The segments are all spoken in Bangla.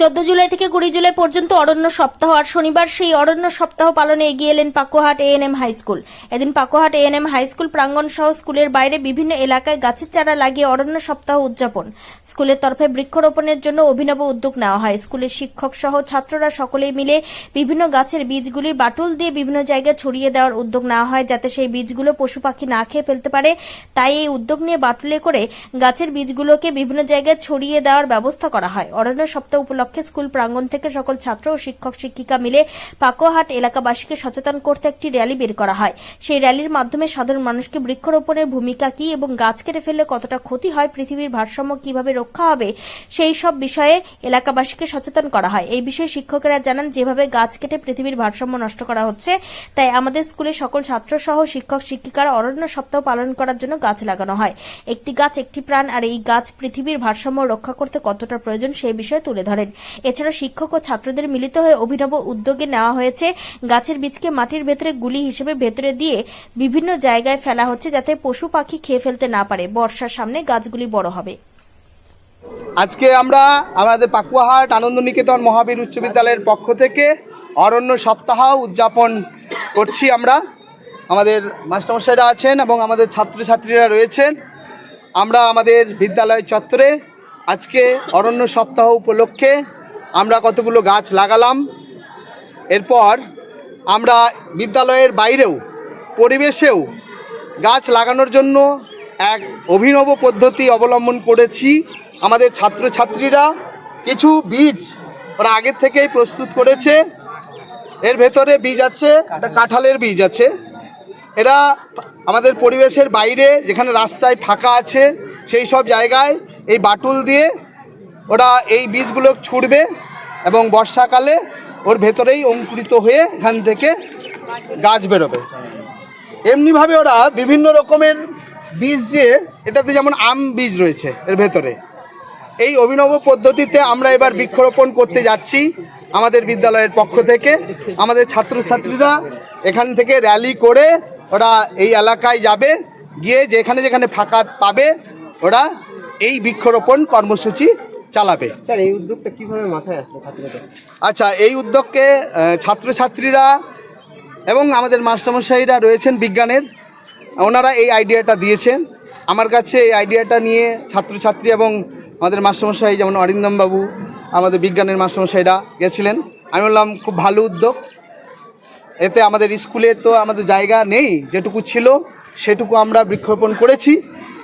চোদ্দ জুলাই থেকে কুড়ি জুলাই পর্যন্ত অরণ্য সপ্তাহ আর শনিবার সেই অরণ্য সপ্তাহ পালনে এগিয়ে এলেন পাকুয়াহাট এএনএম হাই স্কুল। এদিন পাকুয়াহাট এএনএম হাই স্কুল প্রাঙ্গণ সহ স্কুলের বাইরে বিভিন্ন এলাকায় গাছের চারা লাগিয়ে অরণ্য সপ্তাহ উদযাপন। স্কুলের তরফে বৃক্ষরোপণের জন্য অভিনব উদ্যোগ নেওয়া হয়। স্কুলের শিক্ষক সহ ছাত্ররা সকলেই মিলে বিভিন্ন গাছের বীজগুলি বাটুল দিয়ে বিভিন্ন জায়গায় ছড়িয়ে দেওয়ার উদ্যোগ নেওয়া হয় যাতে সেই বীজগুলো পশু পাখি না খেয়ে ফেলতে পারে। তাই এই উদ্যোগ নিয়ে বাটুলে করে গাছের বীজগুলোকে বিভিন্ন জায়গায় ছড়িয়ে দেওয়ার ব্যবস্থা করা হয়। অরণ্য সপ্তাহ উপলক্ষে স্কুল প্রাঙ্গণ থেকে সকল ছাত্র ও শিক্ষক শিক্ষিকা মিলে পাকোহাট এলাকাবাসীকে সচেতন করতে একটি র্যালি বের করা হয়। সেই র্যালির মাধ্যমে সাধারণ মানুষকে বৃক্ষরোপণের ভূমিকা কি এবং গাছ কেটে ফেললে কতটা ক্ষতি হয়, পৃথিবীর ভারসাম্য কীভাবে রক্ষা হবে, সেই সব বিষয়ে এলাকাবাসীকে সচেতন করা হয়। এই বিষয়ে শিক্ষকেরা জানান, যেভাবে গাছ কেটে পৃথিবীর ভারসাম্য নষ্ট করা হচ্ছে, তাই আমাদের স্কুলের সকল ছাত্র সহ শিক্ষক শিক্ষিকারা অরণ্য সপ্তাহ পালন করার জন্য গাছ লাগানো হয়। একটি গাছ, একটি প্রাণ, আর এই গাছ পৃথিবীর ভারসাম্য রক্ষা করতে কতটা প্রয়োজন সেই বিষয়ে তুলে ধরেন। এছাড়া শিক্ষক ও ছাত্রদের মিলিত হয়ে অভিনব উদ্যোগে নেওয়া হয়েছে গাছের বীজকে মাটির ভেতরে গুলি হিসেবে ভেতরে দিয়ে বিভিন্ন জায়গায় ফেলা হচ্ছে যাতে পশু পাখি খেয়ে ফেলতে না পারে। বর্ষার সামনে গাছগুলি বড় হবে। আজকে আমরা আমাদের পাকুয়াহাট আনন্দ নিকেতন মহাবীর উচ্চ বিদ্যালয়ের পক্ষ থেকে অরণ্য সপ্তাহ উদযাপন করছি আমরা। আমাদের মাস্টারমশাইরা আছেন এবং আমাদের ছাত্রছাত্রীরা রয়েছেন। আমরা আমাদের বিদ্যালয় চত্বরে আজকে অরণ্য সপ্তাহ উপলক্ষে আমরা কতগুলো গাছ লাগালাম। এরপর আমরা বিদ্যালয়ের বাইরেও, পরিবেশেও গাছ লাগানোর জন্য এক অভিনব পদ্ধতি অবলম্বন করেছি। আমাদের ছাত্রছাত্রীরা কিছু বীজ ওরা আগের থেকেই প্রস্তুত করেছে। এর ভেতরে বীজ আছে, একটা কাঁঠালের বীজ আছে। এরা আমাদের পরিবেশের বাইরে, যেখানে রাস্তায় ফাঁকা আছে, সেই সব জায়গায় এই বাটুল দিয়ে ওরা এই বীজগুলো ছুড়বে এবং বর্ষাকালে ওর ভেতরেই অঙ্কুরিত হয়ে এখান থেকে গাছ বেরোবে। এমনিভাবে ওরা বিভিন্ন রকমের বীজ দিয়ে এটাতে যেমন আম বীজ রয়েছে এর ভেতরে। এই অভিনব পদ্ধতিতে আমরা এবার বৃক্ষরোপণ করতে যাচ্ছি আমাদের বিদ্যালয়ের পক্ষ থেকে। আমাদের ছাত্রছাত্রীরা এখান থেকে র্যালি করে ওরা এই এলাকায় যাবে। গিয়ে যেখানে যেখানে ফাঁকা পাবে, ওরা এই বৃক্ষরোপণ কর্মসূচি চালাবে। স্যার এই উদ্যোগটা কীভাবে মাথায় আসলো ছাত্রদের? আচ্ছা এই উদ্যোগকে ছাত্রছাত্রীরা এবং আমাদের মাস্টারমশাইরা রয়েছেন বিজ্ঞানের। ওনারা এই আইডিয়াটা দিয়েছেন। আমার কাছে এই আইডিয়াটা নিয়ে ছাত্রছাত্রী এবং আমাদের মাস্টারমশাই যেমন অরিন্দম বাবু আমাদের বিজ্ঞানের মাস্টারমশাইরা গেছিলেন। আমি বললাম খুব ভালো উদ্যোগ। এতে আমাদের স্কুলে তো আমাদের জায়গা নেই। যেটুকু ছিল সেটুকু আমরা বৃক্ষরোপণ করেছি।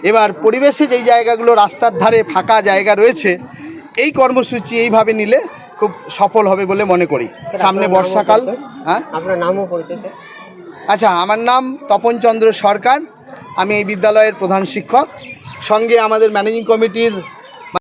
এবার পরিবেশে যেই জায়গাগুলো রাস্তার ধারে ফাঁকা জায়গা রয়েছে এই কর্মসূচি এইভাবে নিলে খুব সফল হবে বলে মনে করি। সামনে বর্ষাকাল হ্যাঁ? আপনার নামও পরিচয় আচ্ছা আমার নাম তপন চন্দ্র সরকার আমি এই বিদ্যালয়ের প্রধান শিক্ষক। সঙ্গে আমাদের ম্যানেজিং কমিটির